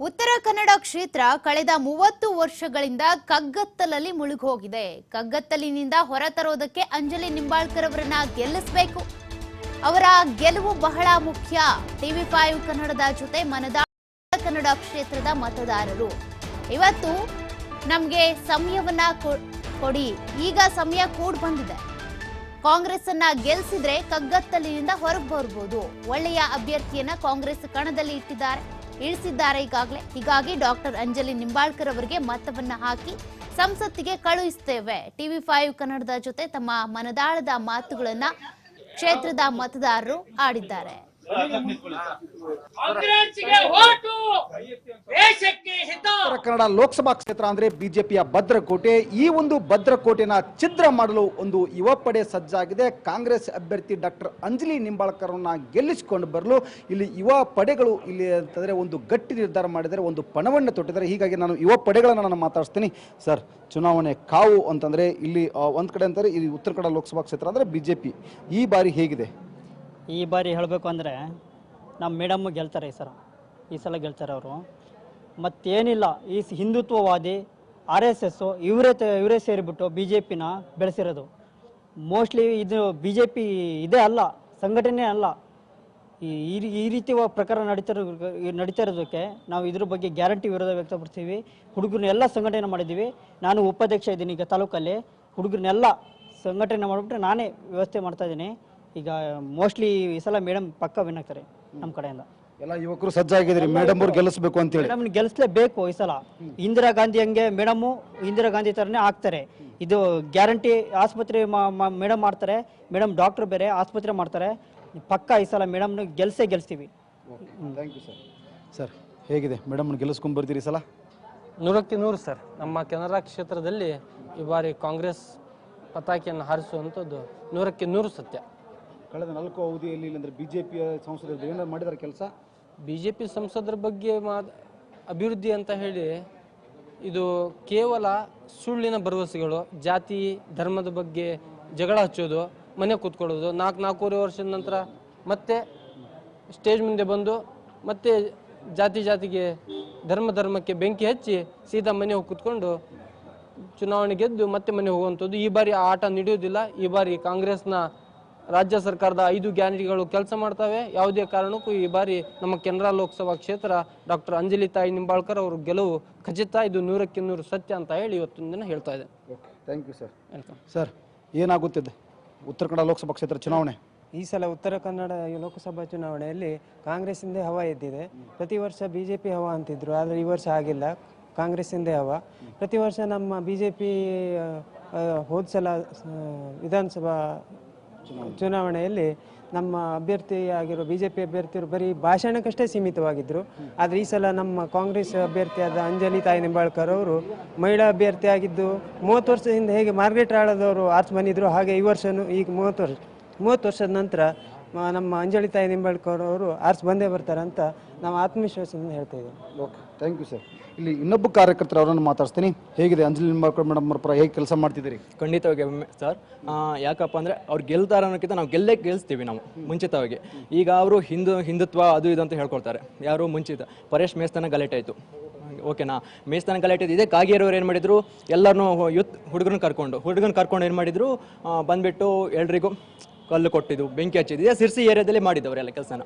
ಉತ್ತರ ಕನ್ನಡ ಕ್ಷೇತ್ರ ಕಳೆದ ಮೂವತ್ತು ವರ್ಷಗಳಿಂದ ಕಗ್ಗತ್ತಲಲ್ಲಿ ಮುಳುಗೋಗಿದೆ. ಕಗ್ಗತ್ತಲಿನಿಂದ ಹೊರತರೋದಕ್ಕೆ ಅಂಜಲಿ ನಿಂಬಾಳ್ಕರ್ ಅವರನ್ನ ಗೆಲ್ಲಿಸಬೇಕು. ಅವರ ಗೆಲುವು ಬಹಳ ಮುಖ್ಯ. ಟಿವಿ ಫೈವ್ ಕನ್ನಡದ ಜೊತೆ ಮನದ ಕನ್ನಡ ಕ್ಷೇತ್ರದ ಮತದಾರರು. ಇವತ್ತು ನಮಗೆ ಸಮಯವನ್ನ ಕೊಡಿ. ಈಗ ಸಮಯ ಕೂಡ್ ಬಂದಿದೆ. ಕಾಂಗ್ರೆಸ್ ಅನ್ನ ಗೆಲ್ಸಿದ್ರೆ ಕಗ್ಗತ್ತಲಿನಿಂದ ಹೊರಗೆ ಬರ್ಬೋದು. ಒಳ್ಳೆಯ ಅಭ್ಯರ್ಥಿಯನ್ನ ಕಾಂಗ್ರೆಸ್ ಕಣದಲ್ಲಿ ಇಟ್ಟಿದ್ದಾರೆ. ಇಳಿಸಿದ್ದಾರೆ. ಈಗಾಗಲೇ ಹೀಗಾಗಿ ಡಾಕ್ಟರ್ ಅಂಜಲಿ ನಿಂಬಾಳ್ಕರ್ ಅವರಿಗೆ ಮತವನ್ನ ಹಾಕಿ ಸಂಸತ್ತಿಗೆ ಕಳುಹಿಸ್ತೇವೆ ಟಿವಿ ಫೈವ್ ಕನ್ನಡದ ಜೊತೆ ತಮ್ಮ ಮನದಾಳದ ಮಾತುಗಳನ್ನ ಕ್ಷೇತ್ರದ ಮತದಾರರು ಆಡಿದ್ದಾರೆ. ಉತ್ತರ ಕನ್ನಡ ಲೋಕಸಭಾ ಕ್ಷೇತ್ರ ಅಂದ್ರೆ ಬಿಜೆಪಿಯ ಭದ್ರಕೋಟೆ. ಈ ಒಂದು ಭದ್ರಕೋಟೆನ ಛಿದ್ರ ಮಾಡಲು ಒಂದು ಯುವ ಪಡೆ ಸಜ್ಜಾಗಿದೆ. ಕಾಂಗ್ರೆಸ್ ಅಭ್ಯರ್ಥಿ ಡಾಕ್ಟರ್ ಅಂಜಲಿ ನಿಂಬಾಳ್ಕರ್ನ ಗೆಲ್ಲಿಸಿಕೊಂಡು ಬರಲು ಇಲ್ಲಿ ಯುವ ಪಡೆಗಳು ಇಲ್ಲಿ ಅಂತಂದ್ರೆ ಒಂದು ಗಟ್ಟಿ ನಿರ್ಧಾರ ಮಾಡಿದರೆ ಒಂದು ಪಣವನ್ನು ತೊಟ್ಟಿದ್ದಾರೆ. ಹೀಗಾಗಿ ನಾನು ಯುವ ಪಡೆಗಳನ್ನು ನಾನು ಮಾತಾಡಿಸ್ತೀನಿ. ಸರ್, ಚುನಾವಣೆ ಕಾವು ಅಂತಂದ್ರೆ ಇಲ್ಲಿ ಒಂದ್ ಕಡೆ ಅಂತಾರೆ ಇಲ್ಲಿ ಉತ್ತರ ಕನ್ನಡ ಲೋಕಸಭಾ ಕ್ಷೇತ್ರ ಅಂದ್ರೆ ಬಿಜೆಪಿ. ಈ ಬಾರಿ ಹೇಗಿದೆ? ಈ ಬಾರಿ ಹೇಳಬೇಕು ಅಂದರೆ ನಮ್ಮ ಮೇಡಮ್ ಗೆಲ್ತಾರೆ ಈ ಸಲ. ಈ ಸಲ ಗೆಲ್ತಾರೆ ಅವರು. ಮತ್ತೇನಿಲ್ಲ, ಈ ಹಿಂದುತ್ವವಾದಿ ಆರ್ ಎಸ್ ಎಸ್ಸು ಇವರೇ ಇವರೇ ಸೇರಿಬಿಟ್ಟು ಬಿ ಜೆ ಪಿನ ಬೆಳೆಸಿರೋದು. ಮೋಸ್ಟ್ಲಿ ಇದು ಬಿ ಜೆ ಪಿ ಇದೇ ಅಲ್ಲ, ಸಂಘಟನೆ ಅಲ್ಲ. ಈ ಈ ರೀತಿ ವ- ಪ್ರಕಾರ ನಡೀತಿರೋ ನಡೀತಾ ಇರೋದಕ್ಕೆ ನಾವು ಇದ್ರ ಬಗ್ಗೆ ಗ್ಯಾರಂಟಿ ವಿರೋಧ ವ್ಯಕ್ತಪಡಿಸ್ತೀವಿ. ಹುಡುಗರನ್ನೆಲ್ಲ ಸಂಘಟನೆ ಮಾಡಿದ್ದೀವಿ. ನಾನು ಉಪಾಧ್ಯಕ್ಷ ಇದ್ದೀನಿ ಈಗ ತಾಲೂಕಲ್ಲಿ. ಹುಡುಗರನ್ನೆಲ್ಲ ಸಂಘಟನೆ ಮಾಡಿಬಿಟ್ರೆ ನಾನೇ ವ್ಯವಸ್ಥೆ ಮಾಡ್ತಾ ಇದ್ದೀನಿ. ಈಗ ಮೋಸ್ಟ್ಲಿ ಈ ಸಲ ಮೇಡಮ್ ಪಕ್ಕ ವಿನ್ ಆಗ್ತಾರೆ ನಮ್ಮ ಕಡೆಯಿಂದ. ಎಲ್ಲ ಯುವಕರು ಸಜ್ಜಾಗಿದ್ದೀರಿ ಮೇಡಮ್ ಗೆಲ್ಲಿಸಬೇಕು ಗೆಲ್ಲಿಸ್ಬೇಕು ಅಂತೇಳಿ ಮೇಡಮ್ ಗೆಲ್ಲಿಸಲೇಬೇಕು ಈ ಸಲ. ಇಂದಿರಾ ಗಾಂಧಿ ಹಂಗೆ ಮೇಡಮು ಇಂದಿರಾ ಗಾಂಧಿ ಥರನೇ ಆಗ್ತಾರೆ. ಇದು ಗ್ಯಾರಂಟಿ ಆಸ್ಪತ್ರೆ ಮೇಡಮ್ ಮಾಡ್ತಾರೆ. ಮೇಡಮ್ ಡಾಕ್ಟರ್ ಬೇರೆ ಆಸ್ಪತ್ರೆ ಮಾಡ್ತಾರೆ. ಪಕ್ಕ ಈ ಸಲ ಮೇಡಮ್ನ ಗೆಲ್ಸೇ ಗೆಲ್ಸ್ತೀವಿ. ಥ್ಯಾಂಕ್ ಯು ಸರ್ ಸರ್ ಹೇಗಿದೆ? ಮೇಡಮ್ ಗೆಲ್ಲಿಸ್ಕೊಂಡ್ ಬರ್ತೀರಿ ಈ ಸಲ? ನೂರಕ್ಕೆ ನೂರು ಸರ್ ನಮ್ಮ ಕೆನರಾ ಕ್ಷೇತ್ರದಲ್ಲಿ ಈ ಬಾರಿ ಕಾಂಗ್ರೆಸ್ ಪತಾಕಿಯನ್ನು ಹಾರಿಸುವಂಥದ್ದು ನೂರಕ್ಕೆ ನೂರು ಸತ್ಯ. ಕಳೆದ ನಾಲ್ಕು ಅವಧಿಯಲ್ಲಿ ಇಲ್ಲಂದ್ರೆ ಬಿಜೆಪಿ ಸಂಸದರು ಏನಾದ್ರು ಮಾಡಿದಾರೆ ಕೆಲಸ? ಬಿ ಜೆ ಪಿ ಸಂಸದರ ಬಗ್ಗೆ ಮಾ ಅಭಿವೃದ್ಧಿ ಅಂತ ಹೇಳಿ ಇದು ಕೇವಲ ಸುಳ್ಳಿನ ಭರವಸೆಗಳು, ಜಾತಿ, ಧರ್ಮದ ಬಗ್ಗೆ ಜಗಳ ಹಚ್ಚೋದು, ಮನೆ ಕೂತ್ಕೊಳ್ಳೋದು, ನಾಲ್ಕು ನಾಲ್ಕೂವರೆ ವರ್ಷದ ನಂತರ ಮತ್ತೆ ಸ್ಟೇಜ್ ಮುಂದೆ ಬಂದು ಮತ್ತೆ ಜಾತಿ ಜಾತಿಗೆ, ಧರ್ಮ ಧರ್ಮಕ್ಕೆ ಬೆಂಕಿ ಹಚ್ಚಿ ಸೀದಾ ಮನೆ ಹೋಗಿ ಕೂತ್ಕೊಂಡು ಚುನಾವಣೆ ಗೆದ್ದು ಮತ್ತೆ ಮನೆ ಹೋಗುವಂಥದ್ದು. ಈ ಬಾರಿ ಆಟ ನಡೆಯುವುದಿಲ್ಲ. ಈ ಬಾರಿ ಕಾಂಗ್ರೆಸ್ನ ರಾಜ್ಯ ಸರ್ಕಾರದ ಐದು ಗ್ಯಾರಂಟಿಗಳು ಕೆಲಸ ಮಾಡ್ತವೆ. ಯಾವುದೇ ಕಾರಣಕ್ಕೂ ಈ ಬಾರಿ ನಮ್ಮ ಕೆನರಾ ಲೋಕಸಭಾ ಕ್ಷೇತ್ರ ಡಾಕ್ಟರ್ ಅಂಜಲಿ ತಾಯಿ ನಿಂಬಾಳ್ಕರ್ ಅವರು ಗೆಲುವು ಖಚಿತ. ಇದು ನೂರಕ್ಕೆ ನೂರು ಸತ್ಯ ಅಂತ ಹೇಳಿ ಇವತ್ತಿನ ದಿನ ಹೇಳ್ತಾ ಇದೆ okay thank you sir welcome sir ಏನಾಗುತ್ತಿದೆ? ಉತ್ತರ ಕನ್ನಡ ಲೋಕಸಭಾ ಕ್ಷೇತ್ರ ಚುನಾವಣೆ. ಈ ಸಲ ಉತ್ತರ ಕನ್ನಡ ಈ ಲೋಕಸಭಾ ಚುನಾವಣೆಯಲ್ಲಿ ಕಾಂಗ್ರೆಸ್ಸಿಂದೇ ಹವಾ ಎದ್ದಿದೆ. ಪ್ರತಿ ವರ್ಷ ಬಿ ಜೆ ಪಿ ಹವಾ ಅಂತಿದ್ರು ಆದರೆ ಈ ವರ್ಷ ಆಗಿಲ್ಲ. ಕಾಂಗ್ರೆಸ್ಸಿಂದೇ ಹವಾ. ಪ್ರತಿ ವರ್ಷ ನಮ್ಮ ಬಿ ಜೆ ಪಿ ಹೋದ ಸಲ ವಿಧಾನಸಭಾ ಚುನಾವಣೆಯಲ್ಲಿ ನಮ್ಮ ಅಭ್ಯರ್ಥಿ ಆಗಿರುವ ಬಿ ಜೆ ಪಿ ಅಭ್ಯರ್ಥಿಯರು ಬರೀ ಭಾಷಣಕ್ಕಷ್ಟೇ ಸೀಮಿತವಾಗಿದ್ದರು ಆದರೆ ಈ ಸಲ ನಮ್ಮ ಕಾಂಗ್ರೆಸ್ ಅಭ್ಯರ್ಥಿಯಾದ ಅಂಜಲಿ ತಾಯಿ ನಿಂಬಾಳ್ಕರ್ ಅವರು ಮಹಿಳಾ ಅಭ್ಯರ್ಥಿ ಆಗಿದ್ದು ಮೂವತ್ತು ವರ್ಷದಿಂದ ಹೇಗೆ ಮಾರ್ಗ್ರೆಟ್ ಆಳದವರು ಆರ್ಚ್ ಬಂದಿದ್ದರು ಹಾಗೆ ಈ ವರ್ಷನೂ ಈಗ ಮೂವತ್ತು ವರ್ಷ, ಮೂವತ್ತು ವರ್ಷದ ನಂತರ ನಮ್ಮ ಅಂಜಲಿ ತಾಯಿ ನಿಂಬಾಳ್ಕರ್ ಅವರು ಆರ್ಸ್ ಬಂದೇ ಬರ್ತಾರೆ ಅಂತ ನಾವು ಆತ್ಮವಿಶ್ವಾಸದಿಂದ ಹೇಳ್ತಾ ಇದ್ದೀವಿ. ಓಕೆ ಥ್ಯಾಂಕ್ ಯು ಸರ್ ಇಲ್ಲಿ ಇನ್ನೊಬ್ಬ ಕಾರ್ಯಕರ್ತರು ಅವರನ್ನು ಮಾತಾಡ್ತೀನಿ ಹೇಗಿದೆ ಅಂಜಲಿ ನಿಂಬಾಳ್ಕರ್ ಮೇಡಮ್ ಅವ್ರ ಪರ ಹೇಗೆ ಕೆಲಸ ಮಾಡ್ತಿದ್ದೀರಿ? ಖಂಡಿತವಾಗಿ ಒಮ್ಮೆ ಸರ್ ಆ, ಯಾಕಪ್ಪ ಅಂದರೆ ಅವ್ರು ಗೆಲ್ತಾರ ಅನ್ನೋಕ್ಕಿಂತ ನಾವು ಗೆಲ್ಲೇ ಗೆಲ್ಸ್ತೀವಿ ನಾವು ಮುಂಚಿತವಾಗಿ. ಈಗ ಅವರು ಹಿಂದೂ ಹಿಂದುತ್ವ ಅದು ಇದು ಅಂತ ಹೇಳ್ಕೊಳ್ತಾರೆ ಯಾರು ಮುಂಚಿತ ಪರೇಶ್ ಮೇಸ್ತನ ಗಲಾಟೆ ಆಯಿತು. ಓಕೆನಾ ಮೇಸ್ತನ ಗಲಾಟೆ ಇದೆ ಇದೇ ಕಾಗೇರಿಯವ್ರು ಏನು ಮಾಡಿದ್ರು? ಎಲ್ಲರನ್ನೂ ಯುತ್ ಹುಡುಗರನ್ನ ಕರ್ಕೊಂಡು ಹುಡುಗನ ಕರ್ಕೊಂಡು ಏನು ಮಾಡಿದ್ರು? ಬಂದುಬಿಟ್ಟು ಬಂದ್ಬಿಟ್ಟು ಎಲ್ರಿಗೂ ಕಲ್ಲು ಕೊಟ್ಟಿದ್ದು, ಬೆಂಕಿ ಹಚ್ಚಿದ್ದು, ಇದೇ ಸಿರ್ಸಿ ಏರಿಯಾದಲ್ಲಿ ಮಾಡಿದ್ದವರೆಲ್ಲ ಕೆಲಸನ.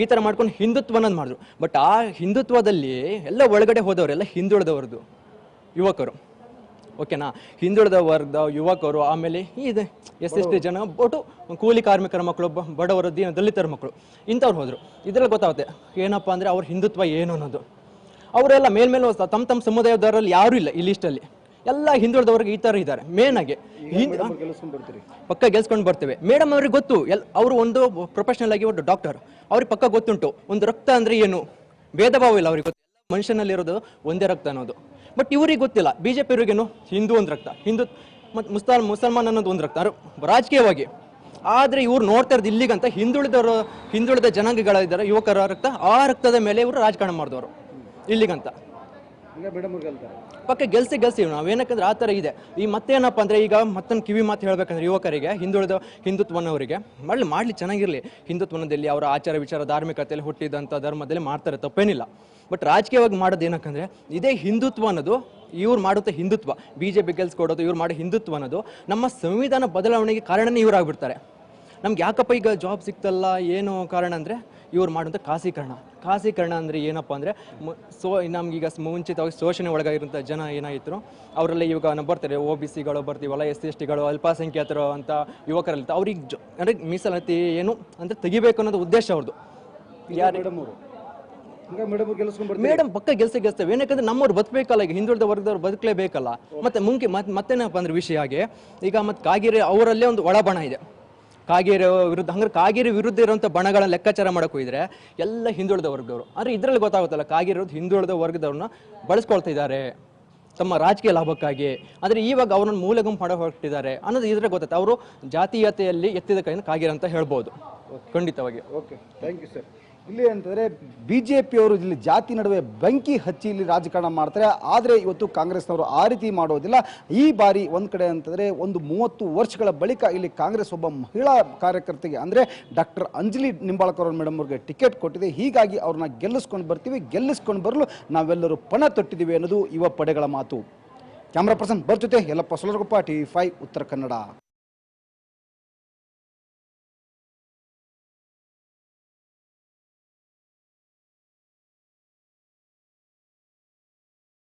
ಈ ಥರ ಮಾಡ್ಕೊಂಡು ಹಿಂದುತ್ವ ಅನ್ನೋದು ಮಾಡಿದ್ರು. ಬಟ್ ಆ ಹಿಂದುತ್ವದಲ್ಲಿ ಎಲ್ಲ ಒಳಗಡೆ ಹೋದವರೆಲ್ಲ ಹಿಂದುಳಿದವ್ರದ್ದು ಯುವಕರು. ಓಕೆನಾ ಹಿಂದುಳಿದ ವರ್ಗದ ಯುವಕರು ಆಮೇಲೆ ಇದೆ ಎಸ್ ಎಸ್ ಟಿ ಜನ, ಒಟ್ಟು ಕೂಲಿ ಕಾರ್ಮಿಕರ ಮಕ್ಕಳು ಬಡವರು ದೀನ ದಲಿತರ ಮಕ್ಕಳು ಇಂಥವ್ರು ಹೋದರು. ಇದರಲ್ಲಿ ಗೊತ್ತಾಗುತ್ತೆ, ಏನಪ್ಪ ಅಂದರೆ ಅವ್ರ ಹಿಂದುತ್ವ ಏನು ಅನ್ನೋದು. ಅವರೆಲ್ಲ ಮೇಲ್ಮೇಲೆ ತಮ್ಮ ತಮ್ಮ ಸಮುದಾಯದವರಲ್ಲಿ ಯಾರೂ ಇಲ್ಲ ಈ ಲಿಸ್ಟಲ್ಲಿ ಎಲ್ಲ ಹಿಂದುಳಿದವ್ರಿಗೆ ಈ ಥರ ಇದ್ದಾರೆ ಮೇನ್ ಆಗಿ. ಪಕ್ಕ ಗೆಲ್ಸ್ಕೊಂಡು ಬರ್ತೇವೆ. ಮೇಡಮ್ ಅವ್ರಿಗೆ ಗೊತ್ತು ಎಲ್ ಅವರು ಒಂದು ಪ್ರೊಫೆಷನಲ್ ಆಗಿ ಒಂದು ಡಾಕ್ಟರ್ ಅವ್ರಿಗೆ ಪಕ್ಕ ಗೊತ್ತುಂಟು ಒಂದು ರಕ್ತ ಅಂದರೆ ಏನು? ಭೇದ ಭಾವ ಇಲ್ಲ ಅವ್ರಿಗೆ ಗೊತ್ತು. ಮನುಷ್ಯನಲ್ಲಿರೋದು ಒಂದೇ ರಕ್ತ ಅನ್ನೋದು. ಬಟ್ ಇವ್ರಿಗೆ ಗೊತ್ತಿಲ್ಲ ಬಿ ಜೆ ಪಿಯವರಿಗೇನು ಹಿಂದೂ ಒಂದು ರಕ್ತ. ಹಿಂದೂ ಮತ್ತು ಮುಸ್ತಾಲ್ ಮುಸಲ್ಮಾನ್ ಅನ್ನೋದು ಒಂದು ರಕ್ತ. ರಾಜಕೀಯವಾಗಿ. ಆದರೆ ಇವ್ರು ನೋಡ್ತಾ ಇರೋದು ಇಲ್ಲಿಗಂತ ಹಿಂದುಳಿದವರು ಹಿಂದುಳಿದ ಜನಾಂಗಗಳಿದ್ದಾರೆ ಯುವಕರ ರಕ್ತ ಆ ರಕ್ತದ ಮೇಲೆ ಇವರು ರಾಜಕಾರಣ ಮಾಡಿದವರು. ಇಲ್ಲಿಗಂತ. ಈಗ ಪಕ್ಕ ಗೆಲ್ಸಿ ಗೆಲ್ಸಿವಿ ನಾವು ಏನಕ್ಕಂದ್ರೆ ಆ ಥರ ಇದೆ. ಈ ಮತ್ತೇನಪ್ಪ ಅಂದರೆ ಈಗ ಮತ್ತೊಂದು ಕಿವಿ ಮಾತು ಹೇಳ್ಬೇಕಂದ್ರೆ ಯುವಕರಿಗೆ, ಹಿಂದುಳಿದ ಹಿಂದುತ್ವನವರಿಗೆ ಮಾಡಲಿ ಮಾಡಲಿ, ಚೆನ್ನಾಗಿರಲಿ. ಹಿಂದುತ್ವನದಲ್ಲಿ ಅವರ ಆಚಾರ ವಿಚಾರ, ಧಾರ್ಮಿಕತೆಯಲ್ಲಿ ಹುಟ್ಟಿದಂಥ ಧರ್ಮದಲ್ಲಿ ಮಾಡ್ತಾರೆ, ತಪ್ಪೇನಿಲ್ಲ. ಬಟ್ ರಾಜಕೀಯವಾಗಿ ಮಾಡೋದು ಏನಕ್ಕಂದ್ರೆ, ಇದೇ ಹಿಂದುತ್ವ ಅನ್ನೋದು, ಇವ್ರು ಮಾಡುತ್ತೆ ಹಿಂದುತ್ವ. ಬಿ ಜೆ ಪಿ ಕೊಡೋದು ಇವ್ರು ಮಾಡೋ ಹಿಂದುತ್ವ ಅನ್ನೋದು, ನಮ್ಮ ಸಂವಿಧಾನ ಬದಲಾವಣೆಗೆ ಕಾರಣನೇ ಇವರಾಗ್ಬಿಡ್ತಾರೆ. ನಮ್ಗೆ ಯಾಕಪ್ಪ ಈಗ ಜಾಬ್ ಸಿಕ್ತಲ್ಲ, ಏನು ಕಾರಣ ಅಂದರೆ ಇವ್ರು ಮಾಡುವಂಥ ಖಾಸೀಕರಣ. ಖಾಸೀಕರಣ ಅಂದರೆ ಏನಪ್ಪ ಅಂದರೆ ಸೋ ನಮಗೀಗ ಮುಂಚಿತವಾಗಿ ಶೋಷಣೆ ಒಳಗಾಗಿರುವಂಥ ಜನ ಏನಾಗಿತ್ತು ಅವರಲ್ಲಿ ಇವಾಗ ನಾವು ಬರ್ತಾರೆ ಒ ಬಿ ಸಿಗಳು ಬರ್ತೀವಲ್ಲ ಎಸ್ ಸಿ ಎಸ್ ಟಿಗಳು ಅಲ್ಪಸಂಖ್ಯಾತರು ಅಂತ ಯುವಕರಲ್ಲಿ ಅವ್ರಿಗೆ ಜ ಅಂದರೆ ಮೀಸಲಾತಿ ಏನು ಅಂದರೆ ತೆಗಿಬೇಕು ಅನ್ನೋದು ಉದ್ದೇಶ ಅವ್ರದ್ದು ಯಾರು ಮೇಡಮ್ ಪಕ್ಕ ಗೆಲ್ಸಿ ಗೆಲ್ಸ್ತೇವೆ ಏನಕ್ಕಂದ್ರೆ ನಮ್ಮವ್ರು ಬದುಕಬೇಕಲ್ಲ ಈಗ ಹಿಂದುಳಿದ ವರ್ಗದವ್ರು ಬದುಕಲೇಬೇಕಲ್ಲ. ಮತ್ತೆ ಮುಂಕೆ ಮತ್ತೆ ಮತ್ತೇನಪ್ಪ ಅಂದ್ರೆ ವಿಷಯ ಹಾಗೆ ಈಗ ಮತ್ತೆ ಕಾಗಿರೆ ಅವರಲ್ಲೇ ಒಂದು ಒಳಬಣ ಇದೆ. ಕಾಗೇರಿ ವಿರುದ್ಧ, ಹಂಗಾರೆ ಕಾಗೇರಿ ವಿರುದ್ಧ ಇರುವಂಥ ಬಣಗಳನ್ನ ಲೆಕ್ಕಾಚಾರ ಮಾಡಕ್ಕೆ ಹೋಗಿದ್ರೆ ಎಲ್ಲ ಹಿಂದುಳಿದ ವರ್ಗದವರು. ಅಂದ್ರೆ ಇದರಲ್ಲಿ ಗೊತ್ತಾಗುತ್ತಲ್ಲ, ಕಾಗೇರಿ ವಿರುದ್ಧ ಹಿಂದುಳಿದ ವರ್ಗದವ್ರನ್ನ ಬಳಸ್ಕೊಳ್ತಾ ಇದ್ದಾರೆ, ತಮ್ಮ ರಾಜಕೀಯ ಲಾಭಕ್ಕಾಗಿ. ಆದರೆ ಇವಾಗ ಅವರನ್ನು ಮೂಲೆ ಗುಂಪು ಮಾಡ ಹೊರಟಿದ್ದಾರೆ ಅನ್ನೋದು ಇದ್ರೆ ಗೊತ್ತಾಯ್ತು ಅವರು ಜಾತೀಯತೆಯಲ್ಲಿ ಎತ್ತಿದ ಕೈಯಿಂದ ಕಾಗೇರಿ ಅಂತ ಹೇಳ್ಬೋದು, ಖಂಡಿತವಾಗಿ. ಓಕೆ ಥ್ಯಾಂಕ್ ಯು ಸರ್ ಇಲ್ಲಿ ಅಂತಂದರೆ ಬಿ ಜೆ ಪಿಯವರು ಇಲ್ಲಿ ಜಾತಿ ನಡುವೆ ಬೆಂಕಿ ಹಚ್ಚಿ ಇಲ್ಲಿ ರಾಜಕಾರಣ ಮಾಡ್ತಾರೆ. ಆದರೆ ಇವತ್ತು ಕಾಂಗ್ರೆಸ್ನವರು ಆ ರೀತಿ ಮಾಡೋದಿಲ್ಲ. ಈ ಬಾರಿ ಒಂದು ಕಡೆ ಅಂತಂದರೆ ಒಂದು ಮೂವತ್ತು ವರ್ಷಗಳ ಬಳಿಕ ಇಲ್ಲಿ ಕಾಂಗ್ರೆಸ್ ಒಬ್ಬ ಮಹಿಳಾ ಕಾರ್ಯಕರ್ತೆಗೆ ಅಂದರೆ ಡಾಕ್ಟರ್ ಅಂಜಲಿ ನಿಂಬಾಳ್ಕರ್ ಮೇಡಮ್ ಅವ್ರಿಗೆ ಟಿಕೆಟ್ ಕೊಟ್ಟಿದೆ. ಹೀಗಾಗಿ ಅವ್ರನ್ನ ಗೆಲ್ಲಿಸ್ಕೊಂಡು ಬರ್ತೀವಿ. ಗೆಲ್ಲಿಸ್ಕೊಂಡು ಬರಲು ನಾವೆಲ್ಲರೂ ಪಣ ತೊಟ್ಟಿದ್ದೀವಿ ಅನ್ನೋದು ಯುವ ಪಡೆಗಳ ಮಾತು. ಕ್ಯಾಮ್ರಾ ಪರ್ಸನ್ ಬರ್ಜೊತೆ ಯಲ್ಲಪ್ಪ ಸೊಲರಗೊಪ್ಪ ಟಿ ಉತ್ತರ ಕನ್ನಡ.